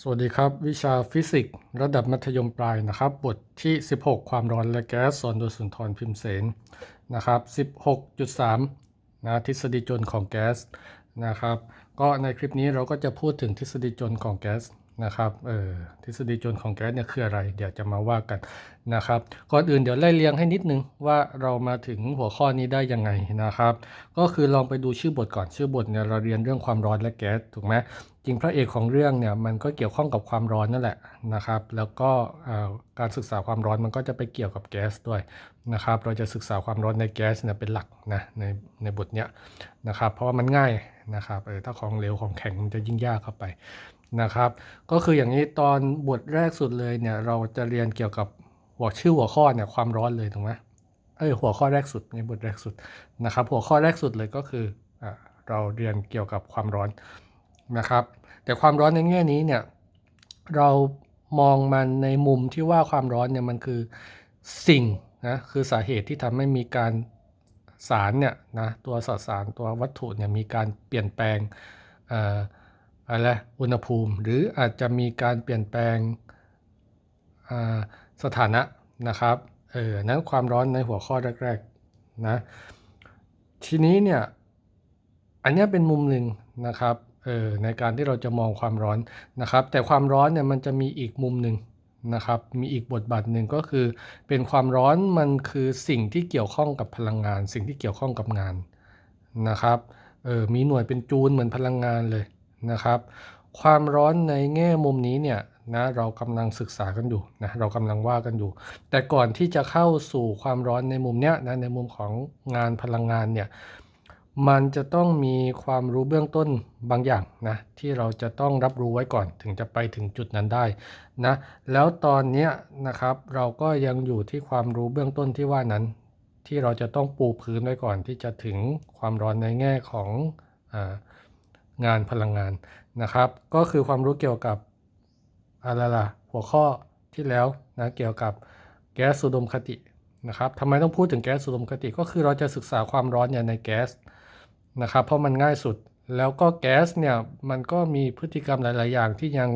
สวัสดีครับ วิชาฟิสิกส์ระดับมัธยมปลายนะครับ บทที่ 16 ความร้อนและแก๊สสอนโดยสุนทรพิมเสนนะครับ 16.3 นะทฤษฎีจนของแก๊สนะครับ ก็ในคลิปนี้เราก็จะพูดถึงทฤษฎีจนของแก๊ส นะครับเออทฤษฎีจนของแก๊สเนี่ยคืออะไร เดี๋ยวจะมาว่ากันนะครับ ก่อนอื่นเดี๋ยวไล่เรียงให้นิดนึงว่าเรามาถึงหัวข้อนี้ได้ยังไงนะครับ ก็คือลองไปดูชื่อบทก่อนชื่อบทเนี่ยเราเรียนเรื่องความร้อนและแก๊สถูกไหมจริงพระเอกของเรื่องเนี่ยมันก็เกี่ยวข้องกับความร้อนนั่นแหละนะครับ แล้วก็การศึกษาความร้อนมันก็จะไปเกี่ยวกับแก๊สด้วยนะครับ เราจะศึกษาความร้อนในแก๊สเนี่ยเป็นหลักนะในในบทเนี้ยนะครับ เพราะว่ามันง่ายนะครับเออถ้าของเหลวของแข็งมันจะยิ่งยากเข้าไป นะครับ ก็คืออย่างนี้ตอนบทแรกสุดเลยเนี่ยเราจะเรียนเกี่ยวกับหัวชื่อหัวข้อเนี่ยความร้อนเลยถูกไหมเอ้ยหัวข้อแรกสุดในบทแรกสุดนะครับ หัวข้อแรกสุดเลยก็คืออเราเรียนเกี่ยวกับความร้อนนะครับ แต่ความร้อนในแง่นี้เนี่ยเรามองมันในมุมที่ว่าความร้อนเนี่ยมันคือสิ่งนะคือสาเหตุที่ทำให้มีการสารเนี่ยนะตัวสสารตัววัตถุเนี่ยมีการเปลี่ยนแปลง อะไรอุณหภูมิ หรืออาจจะมีการเปลี่ยนแปลงสถานะนะครับเออนั้นความร้อนในหัวข้อแรกๆนะทีนี้เนี่ยอันนี้เป็นมุมหนึ่งนะครับเออในการที่เราจะมองความร้อนนะครับ แต่ความร้อนเนี่ยมันจะมีอีกมุมหนึ่งนะครับ มีอีกบทบาทหนึ่งก็คือ เป็นความร้อนมันคือสิ่งที่เกี่ยวข้องกับพลังงาน สิ่งที่เกี่ยวข้องกับงานนะครับเออมีหน่วยเป็นจูลเหมือนพลังงานเลย นะครับ ความร้อนในแง่มุมนี้เนี่ยนะเรากำลังศึกษากันอยู่นะเรากำลังว่ากันอยู่ แต่ก่อนที่จะเข้าสู่ความร้อนในมุมเนี้ยนะในมุมของงานพลังงานเนี่ยมันจะต้องมีความรู้เบื้องต้นบางอย่างนะที่เราจะต้องรับรู้ไว้ก่อนถึงจะไปถึงจุดนั้นได้นะแล้วตอนนี้นะครับเราก็ยังอยู่ที่ความรู้เบื้องต้นที่ว่านั้น ที่เราจะต้องปูพื้นไว้ก่อนที่จะถึงความร้อนในแง่ของอ งานพลังงานนะครับ ก็คือความรู้เกี่ยวกับอะไรล่ะหัวข้อที่แล้วนะเกี่ยวกับแก๊สสุดมคตินะครับทำไมต้องพูดถึงแก๊สสุดมคติก็คือเราจะศึกษาความร้อนเนี่ยในแก๊สนะครับเพราะมันง่ายสุดแล้วก็แก๊สเนี่ยมันก็มีพฤติกรรมหลาย ๆ อย่างที่ยัง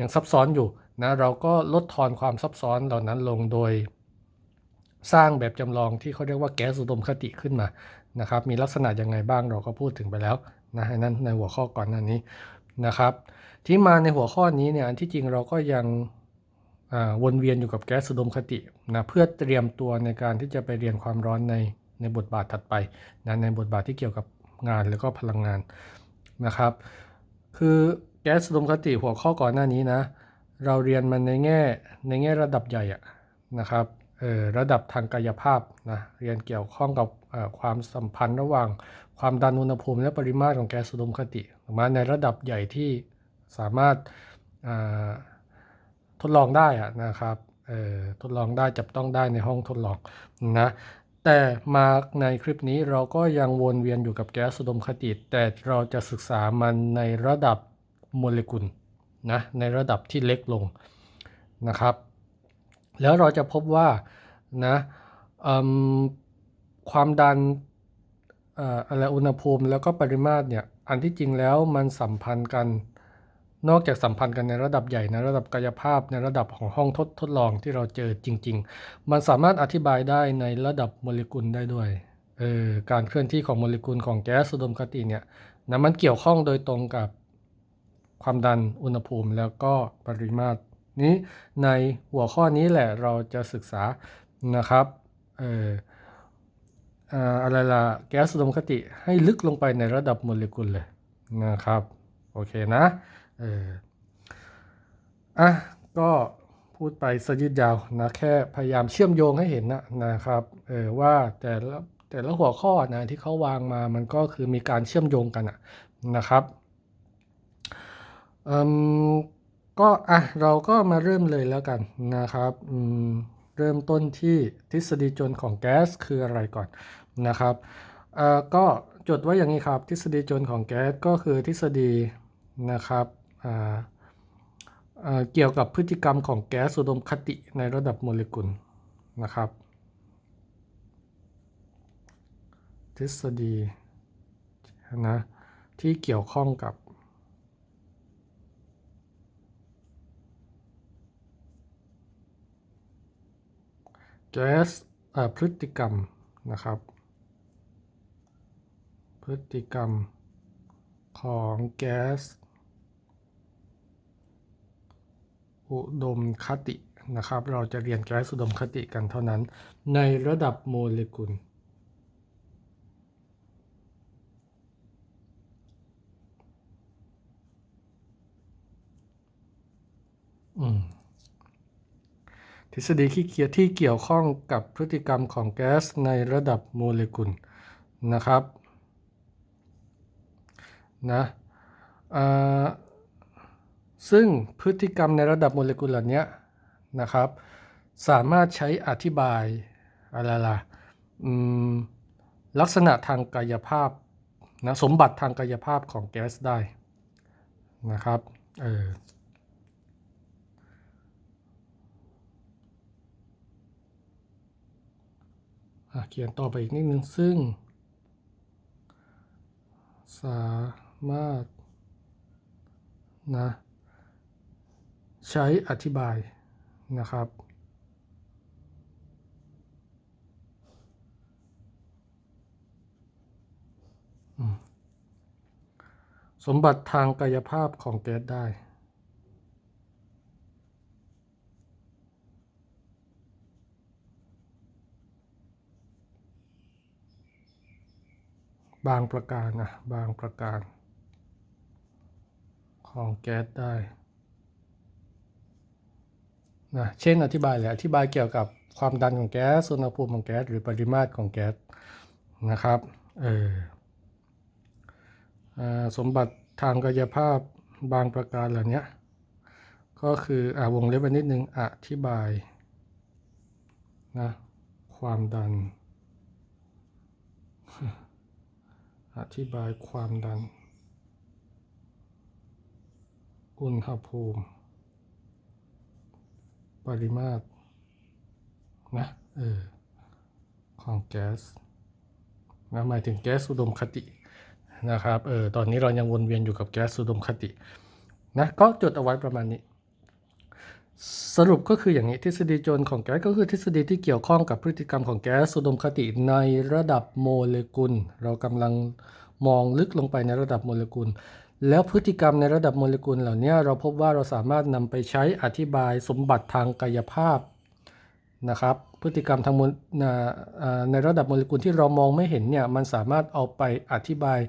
ยังซับซ้อนอยู่นะเราก็ลดทอนความซับซ้อนเหล่านั้นลงโดย สร้างแบบจำลองที่เขาเรียกว่าแก๊สอุดมคติขึ้นมานะครับมีลักษณะยังไงบ้างเราก็พูดถึงไปแล้ว นะอันนั้นในหัวข้อก่อนหน้านี้นะครับ ที่มาในหัวข้อนี้เนี่ยที่จริงเราก็ยังวนเวียนอยู่กับแก๊สอุดมคตินะเพื่อเตรียมตัวในการที่จะไปเรียนความร้อนในในบทบาทถัดไปนะในบทบาทที่เกี่ยวกับงานแล้วก็พลังงานนะครับ คือแก๊สอุดมคติหัวข้อก่อนหน้านี้นะเราเรียนมันในแง่ในแง่ระดับใหญ่อะนะครับ ระดับทางกายภาพนะเรียนเกี่ยวข้องกับออความสัมพันธ์ระหว่าง ความดันอุณหภูมิ และปริมาตรของแก๊สอุดมคติมาในระดับใหญ่ที่สามารถอ่าทดลองได้นะครับออทดลองได้จับต้องได้ในห้องทดลองนะแต่มาในคลิปนี้เราก็ยังวนเวียนอยู่กับแก๊สอุดมคติ แต่เราจะศึกษามันในระดับโมเลกุลนะในระดับที่เล็กลงนะครับ แล้วเราจะพบว่านะความดันเอ่ออะไรอุณหภูมิแล้วก็ปริมาตรเนี่ยอันที่จริงแล้วมันสัมพันธ์กันนอกจากสัมพันธ์กันในระดับใหญ่ในระดับกายภาพในระดับของห้องทดทดลองที่เราเจอจริง ๆ มันสามารถอธิบายได้ในระดับโมเลกุลได้ด้วยเออการเคลื่อนที่ของโมเลกุลของแก๊สอุดมคติเนี่ยนะมันเกี่ยวข้องโดยตรงกับความดันอุณหภูมิแล้วก็ปริมาตร นี้ในหัวข้อนี้แหละเราจะศึกษานะครับเอ่ออะไรล่ะแก๊สอุดมคติให้ลึกลงไปในระดับโมเลกุลเลยนะครับโอเคนะเอออะก็พูดไปสยืดยาวนะแค่พยายามเชื่อมโยงให้เห็นนะนะครับเออว่าแต่ละแต่ละหัวข้อนะที่เขาวางมามันก็คือมีการเชื่อมโยงกันะนะครับอืม ก็อะเราก็มาเริ่มเลยแล้วกันนะครับเริ่มต้นที่ทฤษฎีจนของแก๊สคืออะไรก่อนนะครับเอ่อก็จดไว้อย่างนี้ครับ ทฤษฎีจนของแก๊สก็คือทฤษฎีนะครับอ่าเอ่อเกี่ยวกับพฤติกรรมของแก๊สอุดมคติในระดับโมเลกุลนะครับ ทฤษฎีนะที่เกี่ยวข้องกับ แก๊สเอ่อพฤติกรรมนะครับ พฤติกรรมของแก๊สอุดมคตินะครับ เราจะเรียนแก๊สอุดมคติกันเท่านั้น ในระดับโมเลกุล อืม ทฤษฎีที่เกี่ยวที่เกี่ยวข้องกับพฤติกรรมของแก๊สในระดับโมเลกุลนะครับนะซึ่งพฤติกรรมในระดับโมเลกุลเหล่านี้นะครับ สามารถใช้อธิบายอะไรล่ะลักษณะทางกายภาพนะสมบัติทางกายภาพของแก๊สได้นะครับเออ อะ เขียนต่อไปอีกนิดนึงซึ่ง สามารถนะใช้อธิบายนะครับ สมบัติทางกายภาพของแก๊สได้ บางประการนะบางประการ ของแก๊สได้นะเช่นอธิบายเลยอธิบายเกี่ยวกับความดันของแก๊สอุณหภูมิของแก๊สหรือปริมาตรของแก๊สนะครับเออสมบัติทางกายภาพบางประการเหล่านี้ก็คืออ่าวงเล็บไว้นิดนึงอธิบายนะความดัน อธิบายความดัน อุณหภูมิ ปริมาตร นะ เออ ของแก๊สนะหมายถึงแก๊สอุดมคตินะครับ เออ ตอนนี้เรายังวนเวียนอยู่กับแก๊สอุดมคติ นะ ก็จดเอาไว้ประมาณนี้ สรุปก็คืออย่างนี้ทฤษฎีโจรของแก๊สก็คือทฤษฎีที่เกี่ยวข้องกับพฤติกรรมของแก๊สอุดมคติในระดับโมเลกุล เรากำลังมองลึกลงไปในระดับโมเลกุล แล้วพฤติกรรมในระดับโมเลกุลเหล่านี้เราพบว่าเราสามารถนำไปใช้อธิบายสมบัติทางกายภาพนะครับ พฤติกรรมทางโมในระดับโมเลกุลที่เรามองไม่เห็นเนี่ยมันสามารถเอาไปอธิบาย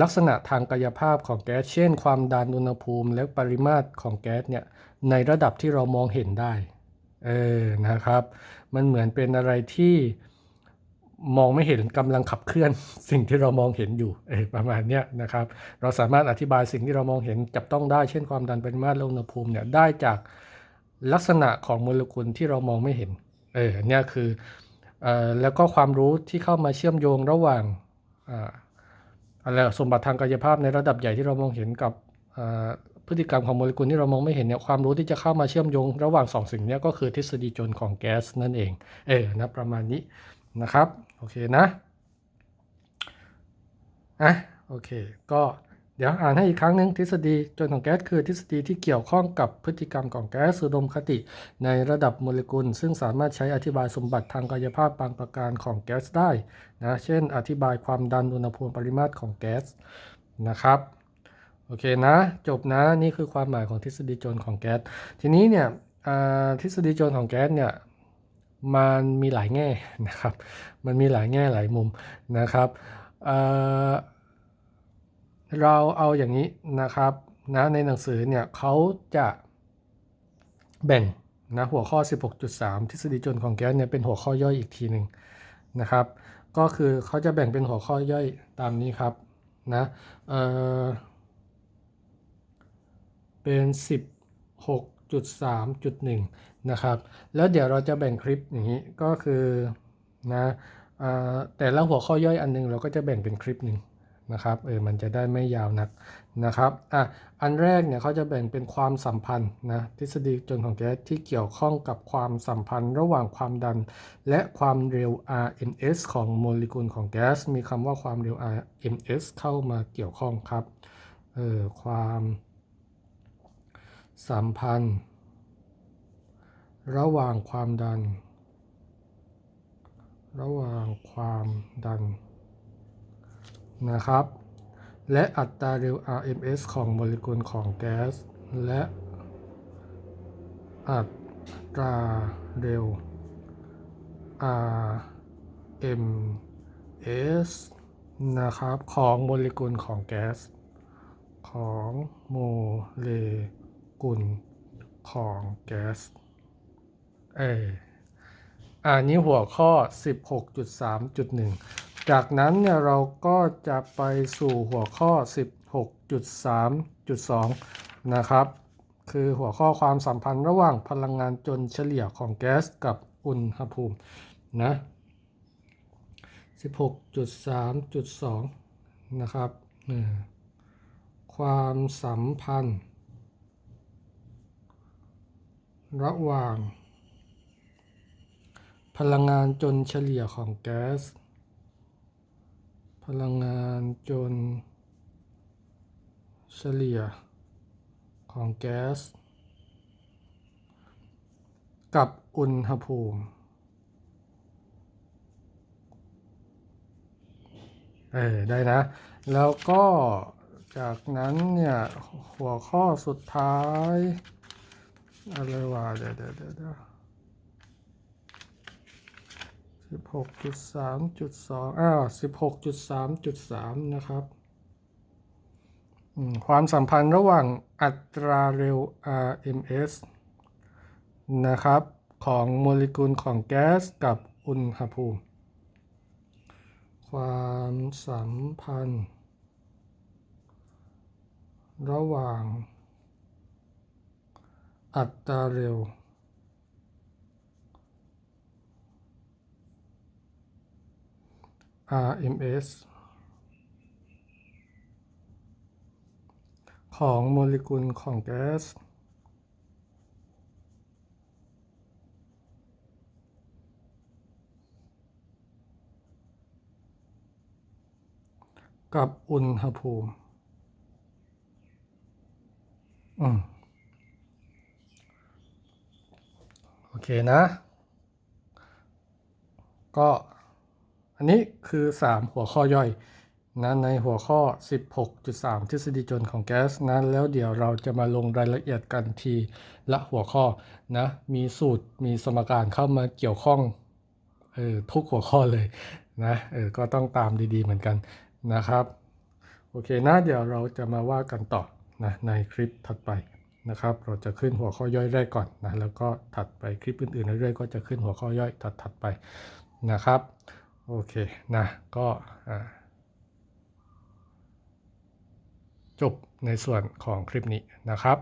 ลักษณะทางกายภาพของแก๊สเช่น ความดันอุณหภูมิ และปริมาตรของแก๊สเนี่ย ในระดับที่เรามองเห็นได้ เออ นะครับ มันเหมือนเป็นอะไรที่มองไม่เห็นกำลังขับเคลื่อนสิ่งที่เรามองเห็นอยู่เออประมาณเนี้ยนะครับ เราสามารถอธิบายสิ่งที่เรามองเห็นจับต้องได้ เช่นความดันปริมาตรและอุณหภูมิเนี่ยได้จากลักษณะของโมเลกุลที่เรามองไม่เห็น เออเนี่ยคือเอ่อแล้วก็ความรู้ที่เข้ามาเชื่อมโยงระหว่างอ่าอะไรสมบัติทางกายภาพในระดับใหญ่ที่เรามองเห็นกับ พฤติกรรมของโมเลกุลที่เรามองไม่เห็นเนี่ยความรู้ที่จะเข้ามาเชื่อมโยง ระหว่างสองสิ่งนี้ก็คือทฤษฎีจนของแก๊สนั่นเอง เออนะประมาณนี้นะครับ โอเคนะอะโอเค ก็เดี๋ยวอ่านให้อีกครั้งหนึ่งทฤษฎีจนของแก๊สคือทฤษฎีที่เกี่ยวข้องกับพฤติกรรมของแก๊สอุดมคติ ในระดับโมเลกุล ซึ่งสามารถใช้อธิบายสมบัติทางกายภาพบางประการของแก๊สได้นะเช่น อธิบายความดันอุณหภูมิปริมาตรของแก๊สนะครับ โอเคนะ จบนะนี่คือความหมายของทฤษฎีโจรของแก๊สทีนี้เนี่ยทฤษฎีโจรของแก๊สเนี่ยมันมีหลายแง่นะครับ มันมีหลายแง่หลายมุมนะครับเเราเอาอย่างนี้นะครับนะในหนังสือเนี่ยเขาจะแบ่งนะหัวข้อ 16.3 ทฤษฎีโจรของแก๊สเนี่ยเป็นหัวข้อย่อยอีกทีหนึ่งนะครับ ก็คือเขาจะแบ่งเป็นหัวข้อย่อยตามนี้ครับนะ เป็น 16.3.1 นะครับ แล้วเดี๋ยวเราจะแบ่งคลิปอย่างนี้ก็คือนะอแต่ละหัวข้อย่อยอันหนึงเราก็จะแบ่งเป็นคลิปหนึ่งนะครับเออมันจะได้ไม่ยาวนักนะครับอะอันแรกเนี่ยเขาจะแบ่งเป็นความสัมพันธ์นะทฤษฎีจนของแก๊สที่เกี่ยวข้องกับความสัมพันธ์ระหว่างความดัน และความเร็ว RMS ของโมเลกุลของแก๊สมีคำว่าความเร็ว RMS เข้ามาเกี่ยวข้องครับเออความ สัมพันธ์ ระหว่างความดัน ระหว่างความดันนะครับ และอัตราเร็ว RMS ของโมเลกุลของแก๊ส และอัตราเร็ว RMS นะครับ ของโมเลกุลของแก๊ส ของโมเล กุลของแก๊สเอออันนี้หัวข้อ 16.3.1 จากนั้นเนี่ยเราก็จะไปสู่หัวข้อ 16.3.2 นะครับ คือหัวข้อความสัมพันธ์ระหว่างพลังงานจนเฉลี่ยของแก๊สกับอุณหภูมินะ 16.3.2 นะครับอืมความสัมพันธ์ ระหว่าง พลังงานจนเฉลี่ยของแก๊ส พลังงานจน เฉลี่ยของแก๊ส กับอุณหภูมิเออได้นะ แล้วก็จากนั้นเนี่ย หัวข้อสุดท้าย อะไรวะเดี๋ยวเดี๋ยวเดี๋ยวสิบหกจุดสามจุดสองอ้าวสิบหกจุดสามจุดสามนะครับความสัมพันธ์ระหว่างอัตราเร็ว RMS นะครับ ของโมเลกุลของแก๊สกับอุณหภูมิ ความสัมพันธ์ ระหว่าง อัตราเร็ว RMS ของโมเลกุลของแก๊ส กับอุณหภูมิ อืม โอ เคนะ ก็อันนี้คือ 3 หัวข้อย่อยนะในหัวข้อ 16.3 ทฤษฎีจนของแก๊สนะแล้วเดี๋ยวเราจะมาลงรายละเอียดกันทีละหัวข้อนะมีสูตรมีสมการเข้ามาเกี่ยวข้องเออทุกหัวข้อเลยนะเออก็ต้องตามดีๆเหมือนกันนะครับ โอเคนะเดี๋ยวเราจะมาว่ากันต่อนะในคลิปถัดไป นะครับ เราจะขึ้นหัวข้อย่อยแรกก่อนนะ แล้วก็ถัดไปคลิปอื่นๆเรื่อยๆก็จะขึ้นหัวข้อย่อยถัดๆไปนะครับ โอเคนะก็จบในส่วนของคลิปนี้นะครับ